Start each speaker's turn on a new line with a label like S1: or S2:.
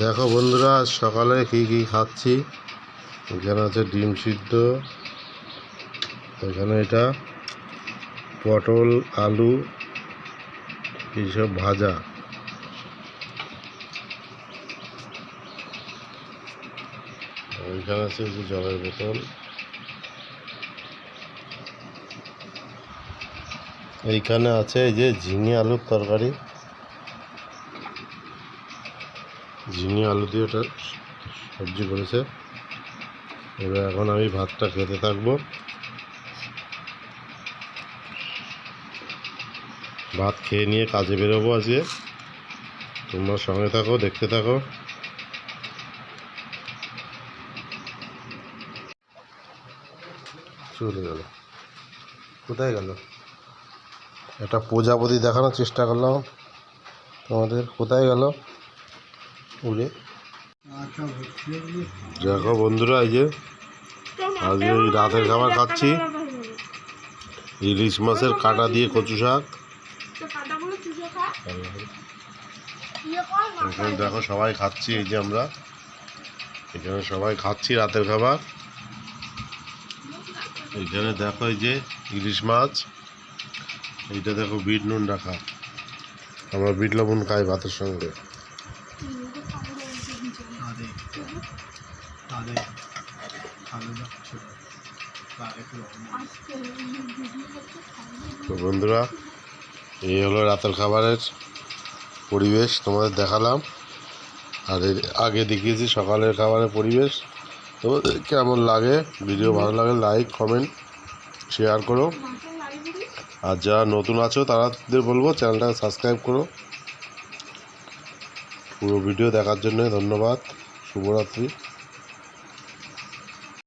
S1: দেখো বন্ধুরা সকালে কি কি খাচ্ছি? এখানে আছে ডিম সিদ্ধ, এখানে এটা পটল, আলু, এইসব ভাজা। ওইখানে আছে যে জলের বোতল। এইখানে আছে এই যে ঝিঙে আলুর তরকারি। ঝিঙে আলু দিয়ে ওটা সবজি করেছে। এবার এখন আমি ভাতটা খেতে থাকব। ভাত খেয়ে নিয়ে কাজে বেরোবো আজকে। তোমরা সঙ্গে থাকো, দেখতে থাকো। চলে গেল। কোথায় গেল? একটা প্রজাপতি দেখানোর চেষ্টা করলাম তোমাদের। কোথায় গেল? উড়ে দেখো বন্ধুরা এই যে আজকে ওই রাতের খাবার খাচ্ছি। ইলিশ মাছের কাটা দিয়ে কচু শাক। এখানে দেখো সবাই খাচ্ছি এই যে আমরা। এখানে সবাই খাচ্ছি রাতের খাবার। এখানে দেখো এই যে ইলিশ মাছ। এইটা দেখো বিট নুন রাখা। আমরা বিট লবণ খাই ভাতের সঙ্গে। তো বন্ধুরা, এই হলো রাতের খাবারের পরিবেশ, তোমাদের দেখালাম। আর আগে দেখিয়েছি সকালের খাবারের পরিবেশ। তোমাদের কেমন লাগে? ভিডিও ভালো লাগে লাইক কমেন্ট শেয়ার করো। আর যারা নতুন আছো তাদের বলব চ্যানেলটাকে সাবস্ক্রাইব করো। পুরো ভিডিও দেখার জন্য ধন্যবাদ। শুভরাত্রি।